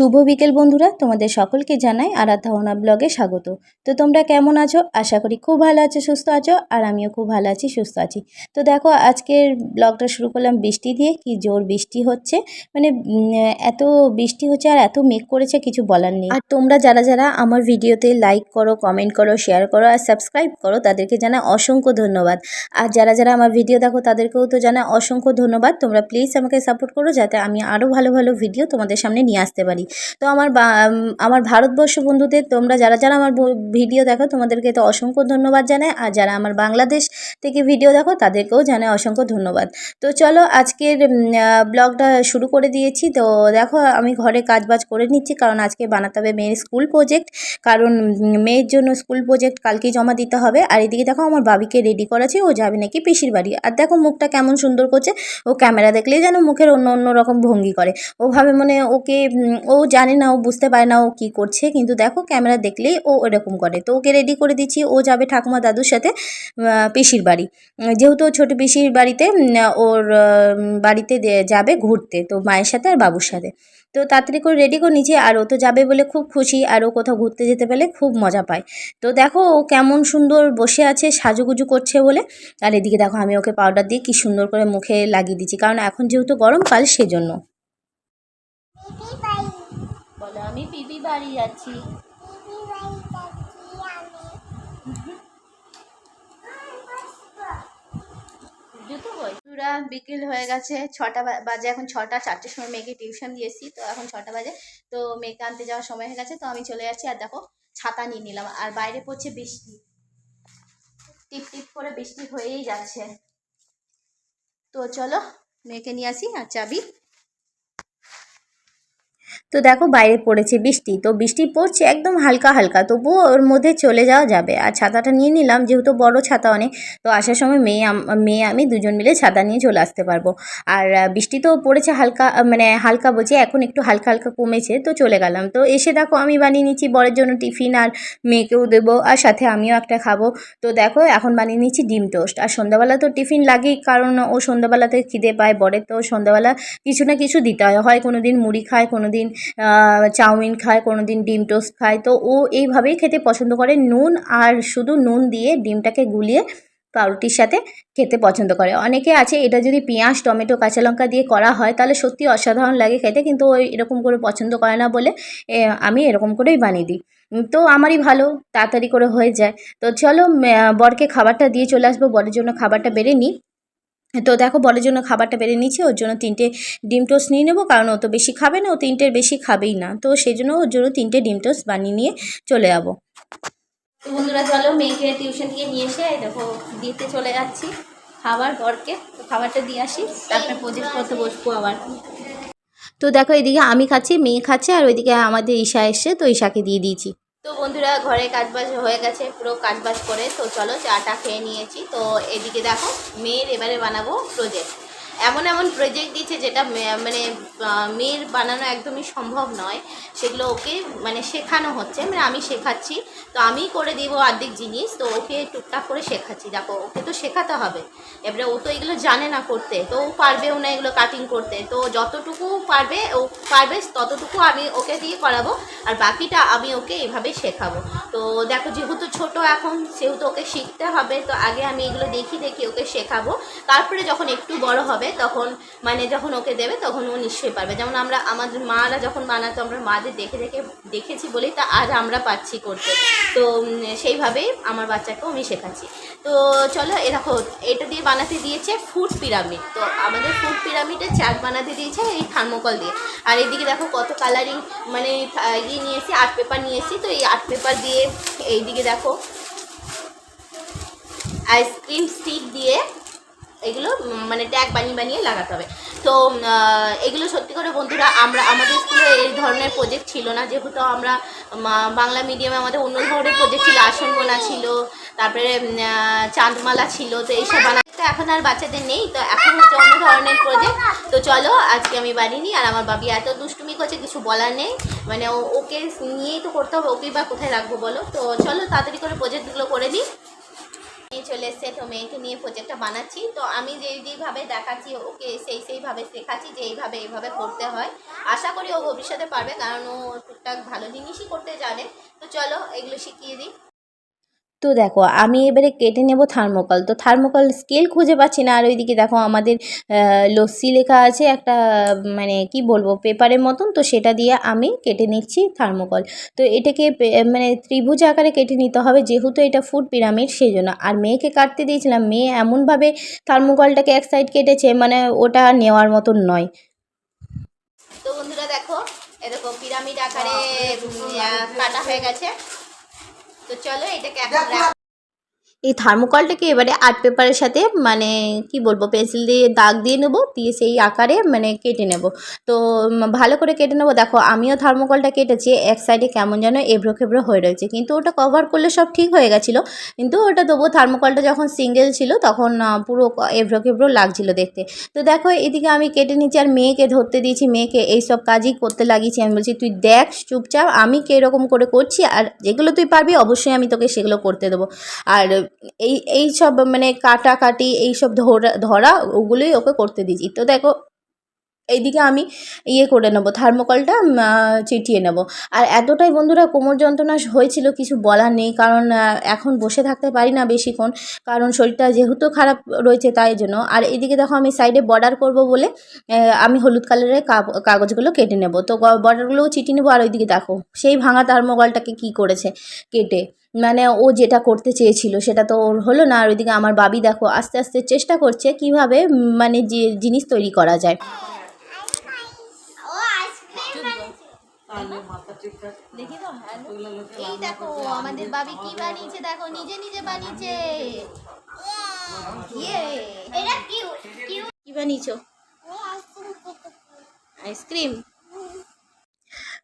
শুভ বিকেল বন্ধুরা। তোমাদের সকলকে জানাই আরাধাওনা ব্লগে স্বাগত। তো তোমরা কেমন আছো? আশা করি খুব ভালো আছো, সুস্থ আছো, আর আমিও খুব ভালো আছি, সুস্থ আছি। তো দেখো, আজকের ব্লগটা শুরু করলাম বৃষ্টি দিয়ে, কি জোর বৃষ্টি হচ্ছে। মানে এত বৃষ্টি হচ্ছে আর এত মেঘ করেছে, কিছু বলার নেই। আর তোমরা যারা যারা আমার ভিডিওতে লাইক করো কমেন্ট করো শেয়ার করো, আর সাবস্ক্রাইব করো, তাদেরকে জানা অসংখ্য ধন্যবাদ। আর যারা যারা আমার ভিডিও দেখো, তাদেরকেও তো জানাই অসংখ্য ধন্যবাদ। তোমরা প্লিজ আমাকে সাপোর্ট করো, যাতে আমি আরও ভালো ভালো ভিডিও তোমাদের সামনে নিয়ে আসতে পারি। তো আমার আমার ভারতবর্ষ বন্ধুদের তোমরা যারা যারা আমার ভিডিও দেখো, তোমাদেরকে তো অসংখ্য ধন্যবাদ জানাই। আর যারা আমার বাংলাদেশ থেকে ভিডিও দেখো, তাদেরকেও জানাই অসংখ্য ধন্যবাদ। তো চলো আজকের ব্লগটা শুরু করে দিয়েছি। তো দেখো, আমি ঘরে কাজ বাজ করে নিচ্ছি, কারণ আজকে বানাতে হবে মেয়ের স্কুল প্রজেক্ট। কারণ মেয়ের জন্য স্কুল প্রজেক্ট কালকেই জমা দিতে হবে। আর এদিকে দেখো, আমার বাবিকে রেডি করাছে ও যাবে নাকি পিসির বাড়ি। আর দেখো, মুখটা কেমন সুন্দর করছে। ও ক্যামেরা দেখলেই যেন মুখের অন্য অন্য রকম ভঙ্গি করে। ও ভাবে মানে ওকে ও জানে না, ও বুঝতে পারে না ও কী করছে, কিন্তু দেখো ক্যামেরা দেখলেই ও এরকম করে। তো ওকে রেডি করে দিচ্ছি, ও যাবে ঠাকুমা দাদুর সাথে পিসির বাড়ি। যেহেতু ও ছোটো পিসির বাড়িতে ওর বাড়িতে যাবে ঘুরতে, তো মায়ের সাথে আর বাবুর সাথে। তো তাড়াতাড়ি করে রেডি করে নিচ্ছি, আর ও তো যাবে বলে খুব খুশি, আর ও কোথাও ঘুরতে যেতে পেলে খুব মজা পায়। তো দেখো ও কেমন সুন্দর বসে আছে, সাজুগুজু করছে বলে। আর এদিকে দেখো আমি ওকে পাউডার দিয়ে কি সুন্দর করে মুখে লাগিয়ে দিচ্ছি, কারণ এখন যেহেতু গরমকাল সেজন্য। বলো, আমি পিপি বাড়ি যাচ্ছি। বিকেল হয়ে গেছে, ছটা বাজে এখন ছটা চারটের সময় মেয়েকে টিউশন দিয়েছি তো এখন ছটা বাজে। তো মেয়েকে আনতে যাওয়ার সময় হয়ে গেছে, তো আমি চলে যাচ্ছি, আর দেখো, ছাতা নিয়ে নিলাম, আর বাইরে পড়ছে বৃষ্টি। টিপ টিপ করে বৃষ্টি হয়েই যাচ্ছে। তো চলো, মেয়েকে নিয়ে আসি, আর চাবি। তো দেখো বাইরে পড়েছে বৃষ্টি, তো বৃষ্টি পড়ছে একদম হালকা হালকা, তবুও ওর মধ্যে চলে যাওয়া যাবে। আর ছাতাটা নিয়ে নিলাম, যেহেতু বড় ছাতা অনেক, তো আসার সময় মেয়ে মেয়ে আমি দুজন মিলে ছাতা নিয়ে চলে আসতে পারব। আর বৃষ্টি তো পড়েছে হালকা মানে হালকা বলছি, এখন একটু হালকা হালকা কমেছে, তো চলে গেলাম। তো এসে দেখো আমি বানিয়ে নিচ্ছি, বরের জন্য টিফিন আর মেয়েকেও দেবো, আর সাথে আমিও একটা খাব। তো দেখো এখন বানিয়ে নিচ্ছি ডিম টোস্ট। আর সন্ধ্যাবেলা তো টিফিন লাগেই, কারণ ও সন্ধ্যাবেলাতে খিদে পায়, বরের তো সন্ধ্যাবেলা কিছু না কিছু দিতে হয়। হয় কোনো দিন মুড়ি খায় কোনো দিন চাউমিন খায় কোনো দিন ডিম টোস্ট খায়। তো ও এইভাবেই খেতে পছন্দ করে। নুন আর শুধু নুন দিয়ে ডিমটাকে গুলিয়ে পাউরুটির সাথে খেতে পছন্দ করে। অনেকে আছে, এটা যদি পেঁয়াজ, টমেটো, কাঁচা লঙ্কা দিয়ে করা হয়, তাহলে সত্যি অসাধারণ লাগে খেতে, কিন্তু ওই এরকম করে পছন্দ করে না বলে আমি এরকম করেই বানিয়ে দিই। তো আমারই ভালো, তাড়াতাড়ি করে হয়ে যায়। তো চলো বরকে খাবারটা দিয়ে চলে আসব। বরের জন্য খাবারটা বেড়ে নিই। তো দেখো বরের জন্য খাবারটা বেড়ে নিচ্ছি, ওর জন্য তিনটে ডিম টোস্ট নিয়ে নেব, কারণ ও তো বেশি খাবে না, ও তিনটের বেশি খাবেই না। তো সেই জন্য ওর জন্য তিনটে ডিম টোস্ট বানিয়ে নিয়ে চলে যাব। তো বন্ধুরা, চলো মেয়েকে টিউশন থেকে নিয়ে এসে দেখো, দিতে চলে যাচ্ছি খাবার, বরকে। তো খাবারটা দিয়ে আসি, তারপরে প্রজেক্ট করতে বসবো আবার। তো দেখো, এদিকে আমি খাচ্ছি, মেয়ে খাচ্ছে, আর ওইদিকে আমাদের ঈশা এসছে, তো ঈশাকে দিয়ে দিয়েছি। তো বন্ধুরা, ঘরে কাজবাজ হয়ে গেছে, পুরো কাজবাজ করে। তো চলো চাটা খেয়ে নিয়েছি। তো এদিকে দেখো, মেয়ের এবারে বানাবো প্রজেক্ট এমন এমন প্রজেক্ট দিয়েছে যেটা মানে মেয়ের বানানো একদমই সম্ভব নয়। সেগুলো ওকে মানে শেখানো হচ্ছে। মানে আমি শেখাচ্ছি। তো আমি করে দিব অর্ধেক জিনিস। তো ওকে টুকটাক করে শেখাচ্ছি। দেখো, ওকে তো শেখাতে হবে। এবারে ও তো এগুলো জানে না করতে। তো ও পারবেও না এগুলো কাটিং করতে। তো যতটুকু পারবে, ও পারবে, ততটুকু আমি ওকে দিয়ে করাবো। আর বাকিটা আমি ওকে এভাবে শেখাবো। তো দেখো, যেহেতু ছোট এখন, সেহেতু ওকে শিখতে হবে। তো আগে আমি এগুলো দেখি দেখি ওকে শেখাবো। তারপরে যখন একটু বড় হবে তখন মানে যখন ওকে দেবে তখন ও নিশ্চয়ই পারবে। যেমন আমরা, আমাদের মারা যখন বানাতো, আমরা মাদের দেখে দেখে দেখেছি বলেই তা আজ আমরা পাচ্ছি করতে। তো সেইভাবেই আমার বাচ্চাকেও আমি শেখাচ্ছি। তো চলো, এ দেখো, এটা দিয়ে বানাতে দিয়েছে ফুড পিরামিড তো আমাদের ফুড পিরামিডে চার্ট বানাতে দিয়েছে এই থার্মোকল দিয়ে। আর এদিকে দেখো কত কালারিং মানে ইয়ে নিয়েছি আর্ট পেপার নিয়েছি তো এই আর্ট পেপার দিয়ে এইদিকে দেখো আইসক্রিম স্টিক দিয়ে এগুলো মানে ট্যাগ বানিয়ে বানিয়ে লাগাতে হবে। তো এগুলো সত্যি করে বন্ধুরা, আমরা, আমাদের স্কুলে এই ধরনের প্রজেক্ট ছিল না। যেহেতু আমরা বাংলা মিডিয়ামে আমাদের অন্য ধরনের প্রজেক্ট ছিল আসন বোনা ছিল, তারপরে চাঁদমালা ছিল, তো এইসব বানাতে এখন আর বাচ্চাদের নেই, তো এখন হচ্ছে অন্য ধরনের প্রজেক্ট তো চলো, আজকে আমি বানিয়ে আর আমার বাবি এত দুষ্টুমি করছে, কিছু বলার নেই। মানে ওকে নিয়েই তো করতে হবে, ওকেই বা কোথায় রাখব বলো? তো চলো, তাড়াতাড়ি করে প্রজেক্টগুলো করে দিই নিয়ে চলে এসছে, তো মেয়েকে নিয়ে প্রজেক্টটা বানাচ্ছি। তো আমি যেই যেইভাবে দেখাচ্ছি ওকে, সেই সেইভাবে শেখাচ্ছি যে এইভাবে এইভাবে করতে হয়। আশা করি ও ভবিষ্যতে পারবে, কারণ ও টুকটাক ভালো জিনিসই করতে জানে। তো চলো, এগুলো শিখিয়ে দিই। তো দেখো আমি এবারে কেটে নেব থার্মোকল তো থার্মোকল স্কেল খুঁজে পাচ্ছি না। আর ওইদিকে দেখো আমাদের লস্যি লেখা আছে একটা মানে কি বলব পেপারের মতন। তো সেটা দিয়ে আমি কেটে নিচ্ছি থার্মোকল তো এটাকে মানে ত্রিভুজ আকারে কেটে নিতে হবে। যেহেতু এটা ফুড পিরামিড সেই জন্য আর মেয়েকে কাটতে দিয়েছিলাম। মেয়ে এমনভাবে থার্মোকলটাকে এক সাইড কেটেছে মানে ওটা নেওয়ার মতন নয়। তো বন্ধুরা দেখো এ দেখো পিরামিড আকারে কাটা হয়ে গেছে। তো চলো এটাকে এখন এই থার্মোকলটাকে এবারে আর্ট পেপারের সাথে মানে কি বলব পেন্সিল দিয়ে দাগ দিয়ে নেব, দিয়ে সেই আকারে মানে কেটে নেব। তো ভালো করে কেটে নেব। দেখো, আমিও থার্মোকলটা কেটেছি, এক সাইডে কেমন যেন এবড়ো খেবড়ো হয়ে রয়েছে। কিন্তু ওটা কভার করলে সব ঠিক হয়ে গেছিল। কিন্তু ওটা তবুও থার্মোকলটা যখন সিঙ্গেল ছিল, তখন পুরো এবড়ো খেবড়ো লাগছিল দেখতে। তো দেখো, এদিকে আমি কেটে নিচ্ছি আর মেয়েকে ধরতে দিয়েছি। মেয়েকে এই সব কাজই করতে লাগিয়েছি। আমি বলছি, তুই দেখ, চুপচাপ, আমি কীরকম করে করছি, আর যেগুলো তুই পারবি, অবশ্যই আমি তোকে সেগুলো করতে দেবো। আর এই এই সব মানে কাটাকাটি, এই সব ধরা ধরা, ওগুলোই ওকে করতে দিয়েছি। তো দেখো এইদিকে আমি ইয়ে করে নেব থার্মোকলটা চিটিয়ে নেব। আর এতটাই বন্ধুরা কোমর যন্ত্রণা হয়েছিল, কিছু বলার নেই, কারণ এখন বসে থাকতে পারি না বেশিক্ষণ, কারণ শরীরটা যেহেতু খারাপ রয়েছে তাই জন্য। আর এদিকে দেখো আমি সাইডে বর্ডার করব বলে আমি হলুদ কালারের কাগজগুলো কেটে নেব। তো বর্ডারগুলোও চিটিয়ে নেব, আর ওইদিকে দেখো, সেই ভাঙা থার্মোকলটাকে কী করেছে কেটে। মানে ও যেটা করতে চেয়েছিল, সেটা তো ওর হলো না, আর ওইদিকে আমার বাবি দেখো, আস্তে আস্তে চেষ্টা করছে কীভাবে মানে যে জিনিস তৈরি করা যায় ও আইসক্রিম দেখি তো এই দেখো আমাদের বাবি কি বানিয়েছে দেখো নিজে নিজে বানিয়েছে। এটা কি বানিয়েছো? আইসক্রিম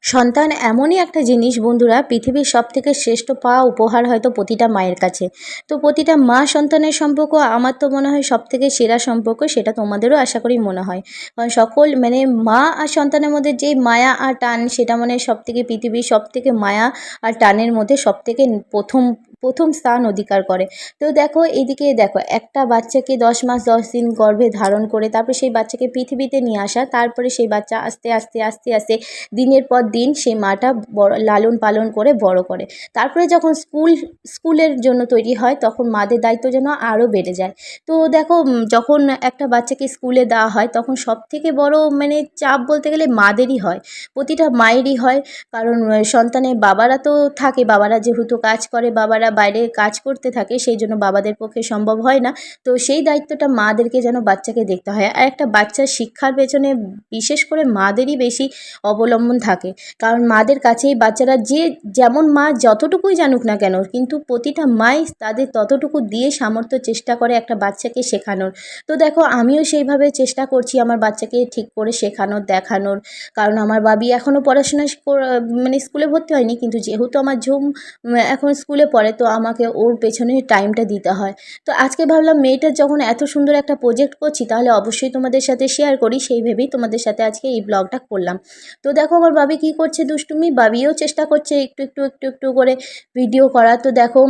সন্তান এমনই একটা জিনিস, বন্ধুরা, পৃথিবীর সব থেকে শ্রেষ্ঠ পাওয়া উপহার হয়তো প্রতিটা মায়ের কাছে। তো প্রতিটা মা সন্তানের সম্পর্ক, আমার তো মনে হয় সব থেকে সেরা সম্পর্ক সেটা তোমাদেরও আশা করি মনে হয়। কারণ সকল মানে মা আর সন্তানের মধ্যে যে মায়া আর টান, সেটা মানে সব থেকে পৃথিবীর সব থেকে মায়া আর টানের মধ্যে সব থেকে প্রথম প্রথম স্থান অধিকার করে। তো দেখো, এদিকে দেখো, একটা বাচ্চাকে দশ মাস দশ দিন গর্ভে ধারণ করে তারপর সেই বাচ্চাকে পৃথিবীতে নিয়ে আসা, তারপরে সেই বাচ্চা আস্তে আস্তে আস্তে আস্তে দিনের পর দিন সেই মাটা বড়, লালন পালন করে, বড় করে। তারপরে যখন স্কুল, স্কুলের জন্য তৈরি হয়, তখন মাদের দায়িত্ব যেন আরও বেড়ে যায়। তো দেখো যখন একটা বাচ্চাকে স্কুলে দেওয়া হয়, তখন সব থেকে বড় মানে চাপ বলতে গেলে মাদেরই হয়, প্রতিটা মায়েরই হয়। কারণ সন্তানের বাবারা তো থাকে, বাবারা যেহেতু কাজ করে, বাবারা বাইরে কাজ করতে থাকে, সেই জন্য বাবাদের পক্ষে সম্ভব হয় না। তো সেই দায়িত্বটা মাদেরকে যেন বাচ্চাকে দেখতে হয়। আর একটা বাচ্চার শিক্ষার পেছনে বিশেষ করে মাদেরই বেশি অবলম্বন থাকে। কারণ মাদের কাছেই বাচ্চারা যে যেমন মা যতটুকুই জানুক না কেন, কিন্তু প্রতিটা মাই তাদের ততটুকু দিয়ে সামর্থ্য চেষ্টা করে একটা বাচ্চাকে শেখানোর। তো দেখো, আমিও সেইভাবে চেষ্টা করছি আমার বাচ্চাকে ঠিক করে শেখানোর, দেখানোর। কারণ আমার বাবি এখনও পড়াশোনা মানে স্কুলে ভর্তি হয়নি, কিন্তু যেহেতু আমার ঝুম এখন স্কুলে পড়ে তো আমাকে ওর পেছনে টাইমটা দিতে হয়। তো আজকে ভাবলাম মেয়েটার যখন এত সুন্দর একটা প্রজেক্ট করছি, তাহলে অবশ্যই তোমাদের সাথে শেয়ার করি, সেই ভেবেই তোমাদের সাথে আজকে এই ব্লগটা করলাম। তো দেখো আমার বাবি কী করছে দুষ্টুমি? বাবিও চেষ্টা করছে একটু একটু একটু একটু করে ভিডিও করা তো দেখো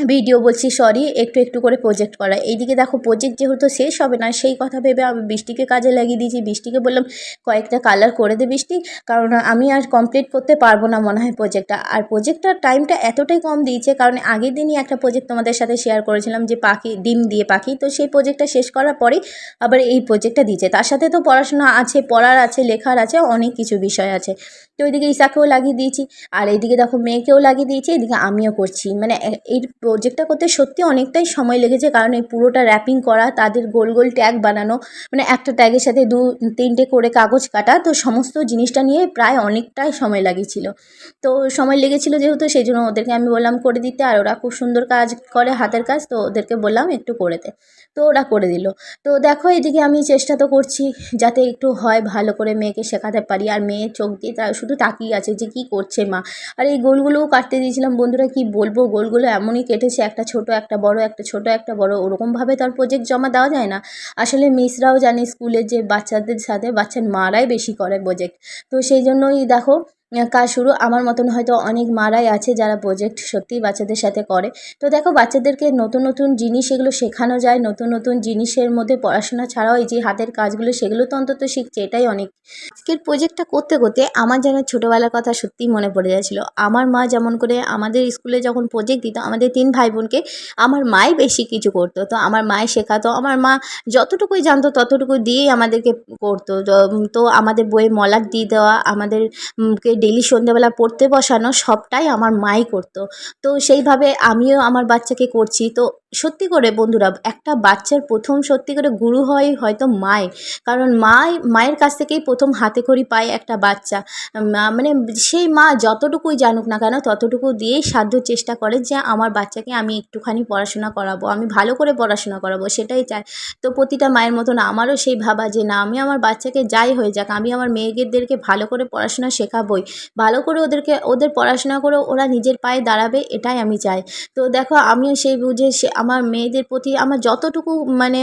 ভিডিও বলছি সরি একটু একটু করে প্রজেক্ট করা। এইদিকে দেখো প্রজেক্ট যেহেতু শেষ হবে না, সেই কথা ভেবে আমি বৃষ্টিকে কাজে লাগিয়ে দিয়েছি। বৃষ্টিকে বললাম, কয়েকটা কালার করে দে বৃষ্টি, কারণ আমি আর কমপ্লিট করতে পারব না মনে হয় প্রজেক্টটা আর প্রজেক্টটার টাইমটা এতটাই কম দিয়েছে, কারণ আগের দিনই একটা প্রজেক্ট তোমাদের সাথে শেয়ার করেছিলাম যে পাখি, ডিম দিয়ে পাখি। তো সেই প্রজেক্টটা শেষ করার পরেই আবার এই প্রজেক্টটা দিয়েছে। তার সাথে তো পড়াশোনা আছে, পড়ার আছে, লেখার আছে, অনেক কিছু বিষয় আছে। তো ওইদিকে ইসাকেও লাগিয়ে দিয়েছি, আর এইদিকে দেখো মেয়েকেও লাগিয়ে দিয়েছি এদিকে আমিও করছি। মানে এই প্রজেক্টটা করতে সত্যি অনেকটাই সময় লেগেছে, কারণ এই পুরোটা র্যাপিং করা, তাদের গোল গোল ট্যাগ বানানো মানে একটা ট্যাগের সাথে দু, তিনটে করে কাগজ কাটা, তো সমস্ত জিনিসটা নিয়ে প্রায় অনেকটাই সময় লাগিয়েছিল। তো সময় লেগেছিল যেহেতু, সেই জন্য ওদেরকে আমি বললাম, করে দিতে। আর ওরা খুব সুন্দর কাজ করে হাতের কাজ, তো ওদেরকে বললাম, একটু করে দে। তো ওরা করে দিল। তো দেখো এদিকে আমি চেষ্টা তো করছি যাতে একটু হয় ভালো করে মেয়েকে শেখাতে পারি। আর মেয়ের চোখ দিয়ে তা শুধু তাকিয়ে আছে যে কি করছে মা। আর এই গোলগুলোও কাটতে দিয়েছিলাম। বন্ধুরা কি বলব? গোলগুলো এমনই কেটেছে, একটা ছোট, একটা বড়, একটা ছোট, একটা বড়। ওরকমভাবে তো আর প্রজেক্ট জমা দেওয়া যায় না। আসলে মিসরাও জানে স্কুলে যে বাচ্চাদের সাথে, বাচ্চার মারাই বেশি করে প্রজেক্ট তো সেই জন্যই দেখো কাজ শুরু। আমার মতন হয়তো অনেক মারাই আছে যারা প্রজেক্ট সত্যিই বাচ্চাদের সাথে করে। তো দেখো বাচ্চাদেরকে নতুন নতুন জিনিস এগুলো শেখানো যায়। নতুন নতুন জিনিসের মধ্যে পড়াশোনা ছাড়াও এই যে হাতের কাজগুলো সেগুলো তো অন্তত শিখছে। এটাই অনেক। আজকের প্রজেক্টটা করতে করতে আমার যেন ছোটোবেলার কথা সত্যিই মনে পড়ে যাচ্ছিল। আমার মা যেমন করে আমাদের স্কুলে যখন প্রজেক্ট দিত আমাদের তিন ভাই বোনকে আমার মাই বেশি কিছু করতো। তো আমার মাই শেখাতো। আমার মা যতটুকুই জানতো ততটুকু দিয়েই আমাদেরকে করতো। তো- আমাদের বইয়ে মলাট দিয়ে দেওয়া আমাদের উম, কে ডেলি সন্ধ্যাবেলা পড়তে বসানো সবটাই আমার মাই করতো। তো সেইভাবে আমিও আমার বাচ্চাকে করছি। তো সত্যি করে বন্ধুরা, একটা বাচ্চার প্রথম সত্যি করে গুরু হয় হয়তো মাই কারণ মাই মায়ের কাছ থেকেই প্রথম হাতে খড়ি পায় একটা বাচ্চা। মানে সেই মা যতটুকুই জানুক না কেন, ততটুকু দিয়েই সাধ্য চেষ্টা করে যে আমার বাচ্চাকে আমি একটুখানি পড়াশোনা করাবো, আমি ভালো করে পড়াশোনা করাবো, সেটাই চায়। তো প্রতিটা মায়ের মতন আমারও সেই ভাবা যে, না, আমি আমার বাচ্চাকে যাই হয়ে যাক, আমি আমার মেয়েদেরকে ভালো করে পড়াশোনা শেখাবই। ভালো করে ওদেরকে, ওদের পড়াশোনা করে ওরা নিজের পায়ে দাঁড়াবে, এটাই আমি চাই। তো দেখো, আমিও সেই বুঝে সে আমার মেয়েদের প্রতি আমার যতটুকু মানে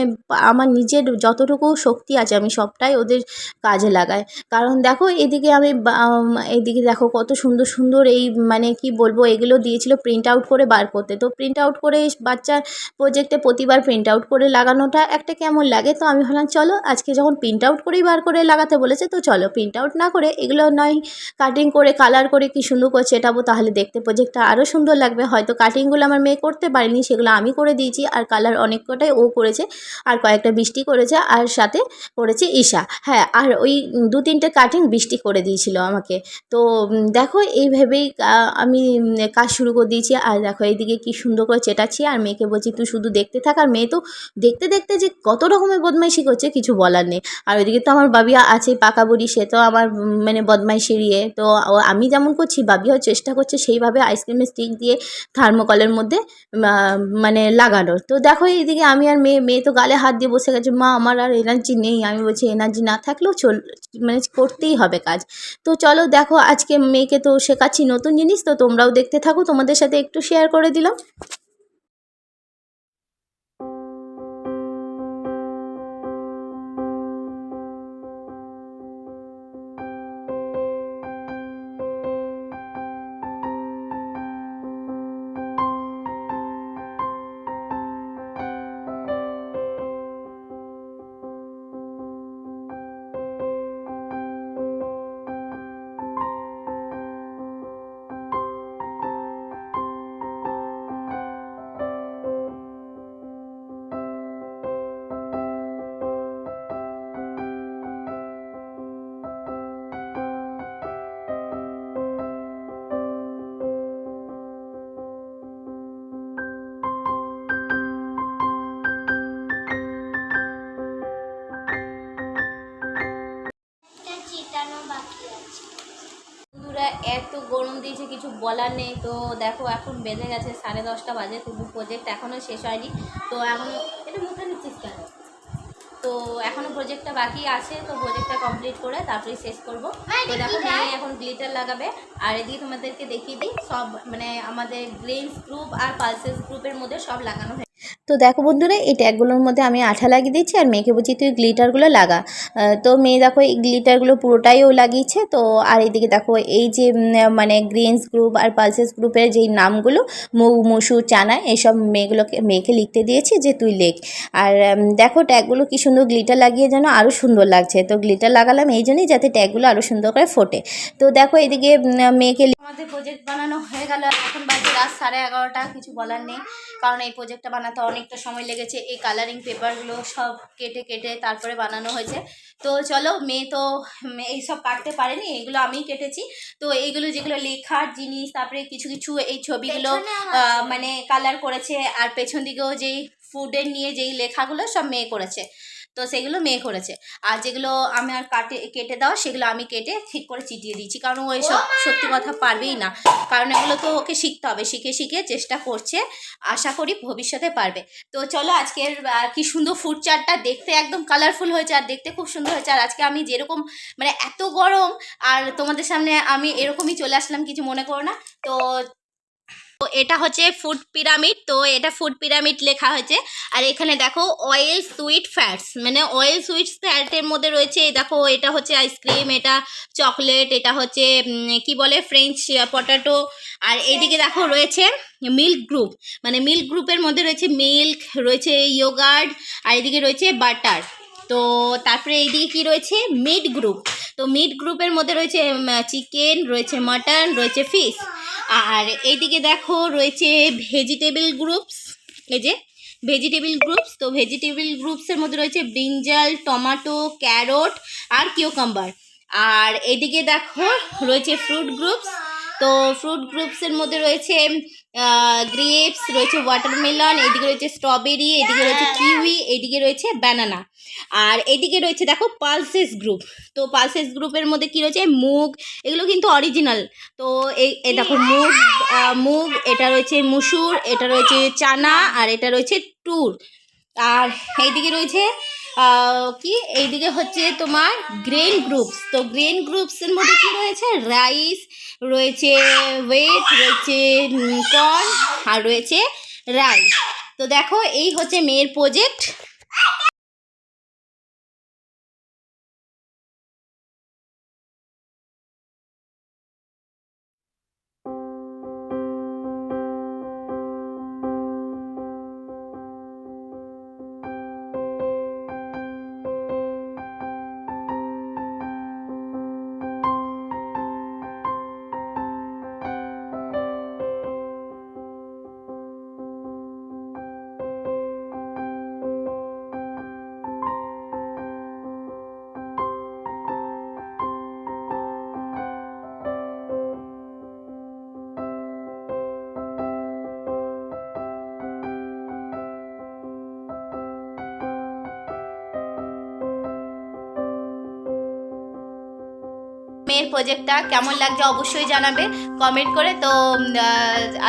আমার নিজের যতটুকু শক্তি আছে আমি সবটাই ওদের কাজে লাগাই। কারণ দেখো এদিকে আমি এদিকে দেখো কত সুন্দর সুন্দর এই মানে কি বলব এগুলো দিয়েছিল প্রিন্ট আউট করে বার করতে। তো প্রিন্ট আউট করে বাচ্চার প্রজেক্টে প্রতিবার প্রিন্ট আউট করে লাগানোটা একটা কেমন লাগে? তো আমি ভাবলাম চলো আজকে যখন প্রিন্ট আউট করেই বার করে লাগাতে বলেছে তো চলো প্রিন্ট আউট না করে এগুলো নয় কাটিং করে কালার করে কি সুন্দর করে চেটাবো তাহলে দেখতে প্রজেক্টটা আরও সুন্দর লাগবে। হয়তো কাটিংগুলো আমার মেয়ে করতে পারেনি সেগুলো আমি করে দিয়েছি আর কালার অনেক কটাই ও করেছে আর কয়েকটা বৃষ্টি করেছে আর সাথে করেছে ঈশা। হ্যাঁ আর ওই দু তিনটে কাটিং বৃষ্টি করে দিয়েছিল আমাকে। তো দেখো, এই ভেবেই আমি কাজ শুরু করে দিয়েছি আর দেখো, এইদিকে কি সুন্দর করে চেটাচ্ছি আর মেয়েকে বলছি, তুই শুধু দেখতে থাক আর মেয়ে তো দেখতে দেখতে যে কত রকমের বদমাইশি করছে, কিছু বলার নেই। আর ওইদিকে তো আমার বাবিয়া আছে, পাকা বুড়ি, সে তো আমার মানে বদমাইশি ইয়ে। তো আমি যেমন করছি বাবিয়াও চেষ্টা করছে সেইভাবে আইসক্রিমের স্টিক দিয়ে থার্মোকলের মধ্যে মানে লাগানোর। তো দেখো এইদিকে আমি আর মেয়ে মেয়ে তো গালে হাত দিয়ে বসে গেছে, মা, আমার আর এনার্জি নেই। আমি বলছি এনার্জি না থাকলেও চল মানে করতেই হবে কাজ। তো চলো দেখো, আজকে মেয়েকে তো শেখাচ্ছি নতুন জিনিস, তো তোমরাও দেখতে থাকো। তোমাদের সাথে একটু শেয়ার করে দিলাম। দিয়েছে কিছু বলার নেই। তো দেখো এখন বেজে গেছে সাড়ে দশটা বাজে তবু প্রজেক্ট এখনও শেষ হয়নি। তো এখনও এটা মুখে নিচ্ছিস কেন? তো এখনও প্রজেক্টটা বাকি আছে তো প্রজেক্টটা কমপ্লিট করে তারপরে শেষ করব। তো দেখো মেয়ে এখন গ্লিটার লাগাবে আর এদিকে তোমাদেরকে দেখিয়ে দিই সব মানে আমাদের গ্রেন্স গ্রুপ আর পালসেস গ্রুপের মধ্যে সব লাগানো হয়ে তো দেখো বন্ধুরা, এই ট্যাগগুলোর মধ্যে আমি আঠা লাগিয়ে দিচ্ছি আর মেয়েকে বলছি তুই গ্লিটারগুলো লাগা। তো মেয়ে দেখো এই গ্লিটারগুলো পুরোটাই ও লাগিয়েছে। তো আর এইদিকে দেখো এই যে মানে গ্রিনস গ্রুপ আর পালসেস গ্রুপের যেই নামগুলো, মৌ, মুসু, চানা, এসব মেয়েগুলোকে, মেয়েকে লিখতে দিয়েছি যে তুই লেখ। আর দেখো ট্যাগগুলো কি সুন্দর গ্লিটার লাগিয়ে যেন আরও সুন্দর লাগছে। তো গ্লিটার লাগালাম এই জন্যই যাতে ট্যাগগুলো আরও সুন্দর করে ফোটে। তো দেখো এদিকে মেয়েকে আমাদের প্রজেক্ট বানানো হয়ে গেল। এখন বাজে রাত সাড়ে এগারোটা, কিছু বলার নেই। কারণ এই প্রজেক্টটা বানাতে অনেকটা সময় লেগেছে এই কালারিং পেপারগুলো সব কেটে কেটে তারপরে বানানো হয়েছে। তো চলো মেয়ে তো এইসব কাটতে পারেনি এগুলো আমি কেটেছি। তো এইগুলো যেগুলো লেখার জিনিস তারপরে কিছু কিছু এই ছবিগুলো মানে কালার করেছে আর পেছন দিকেও যেই ফুডের নিয়ে যেই লেখাগুলো সব মেয়ে করেছে। তো সেগুলো মেয়ে করেছে। আর যেগুলো আমি আর কাটে কেটে দেওয়া সেগুলো আমি কেটে ঠিক করে চিটিয়ে দিয়েছি কারণ ও এসব সত্যি কথা পারবেই না। কারণ এগুলো তো ওকে শিখতে হবে শিখে শিখে চেষ্টা করছে। আশা করি ভবিষ্যতে পারবে। তো চলো আজকের কি সুন্দর ফুড চাটটা দেখতে একদম কালারফুল হয়েছে আর দেখতে খুব সুন্দর হয়েছে। আর আজকে আমি যেরকম মানে এত গরম আর তোমাদের সামনে আমি এরকমই চলে আসলাম কিছু মনে করো না। তো তো এটা হচ্ছে ফুড পিরামিড তো এটা ফুড পিরামিড লেখা হয়েছে। আর এখানে দেখো অয়েল সুইট ফ্যাটস মানে অয়েল সুইট ফ্যাটের মধ্যে রয়েছে দেখো এটা হচ্ছে আইসক্রিম এটা চকলেট এটা হচ্ছে কি বলে ফ্রেঞ্চ পটাটো আর এদিকে দেখো রয়েছে মিল্ক গ্রুপ মানে মিল্ক গ্রুপের মধ্যে রয়েছে মিল্ক রয়েছে ইয়োগার্ড আর এদিকে রয়েছে বাটার তো তারপরে এইদিকে কি রয়েছে? মিট গ্রুপ তো মিট গ্রুপের মধ্যে রয়েছে চিকেন রয়েছে মাটন রয়েছে ফিশ আর এইদিকে দেখো রয়েছে ভেজিটেবল গ্রুপস এই যে ভেজিটেবল গ্রুপস তো ভেজিটেবল গ্রুপসের মধ্যে রয়েছে ব্রিঞ্জাল টমাটো ক্যারট আর কিউকাম্বার আর এদিকে দেখো রয়েছে ফ্রুট গ্রুপস তো ফ্রুট গ্রুপসের মধ্যে রয়েছে গ্রেপস রয়েছে ওয়াটারমেলন এদিকে রয়েছে স্ট্রবেরি এদিকে রয়েছে কিউই এদিকে রয়েছে ব্যানানা আর এদিকে রয়েছে দেখো পালসেস গ্রুপ তো পালসেস গ্রুপের মধ্যে কি রয়েছে? মুগ এগুলো কিন্তু অরিজিনাল তো এই দেখো মুগ মুগ এটা রয়েছে মুসুর এটা রয়েছে চানা আর এটা রয়েছে টুর। আর এইদিকে রয়েছে কি? এইদিকে হচ্ছে তোমার গ্রেন গ্রুপস তো গ্রেন গ্রুপসের মধ্যে কি রয়েছে? রাইস রয়েছে ওয়েট রয়েছে কর্ন আর রয়েছে রাইস তো দেখো, এই হচ্ছে মেয়ের প্রজেক্ট মেয়ের প্রজেক্টটা কেমন লাগছে অবশ্যই জানাবে। কমেন্ট করে তো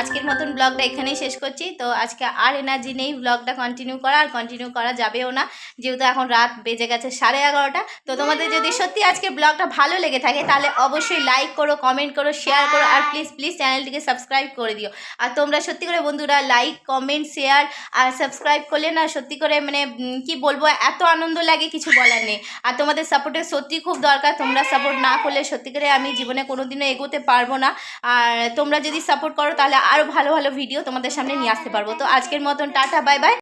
আজকের মতন ব্লগটা এখানেই শেষ করছি। তো আজকে আর এনার্জি নেই ব্লগটা কন্টিনিউ করা আর কন্টিনিউ করা যাবেও না। যেহেতু এখন রাত বেজে গেছে সাড়ে এগারোটা, তো তোমাদের যদি সত্যি আজকে ব্লগটা ভালো লেগে থাকে, তাহলে অবশ্যই লাইক করো কমেন্ট করো শেয়ার করো, আর প্লিজ প্লিজ চ্যানেলটিকে সাবস্ক্রাইব করে দিও। আর তোমরা সত্যি করে বন্ধুরা লাইক কমেন্ট শেয়ার আর সাবস্ক্রাইব করলে না সত্যি করে মানে কি বলব, এত আনন্দ লাগে কিছু বলার নেই। আর তোমাদের সাপোর্টের সত্যি খুব দরকার, তোমরা সাপোর্ট না করলে সত্যি করে আমি জীবনে কোনোদিনও এগোতে পারব না। আর তোমরা যদি সাপোর্ট করো, তাহলে আরও ভালো ভালো ভিডিও তোমাদের সামনে নিয়ে আসতে পারব। তো আজকের মতন, টাটা বাই বাই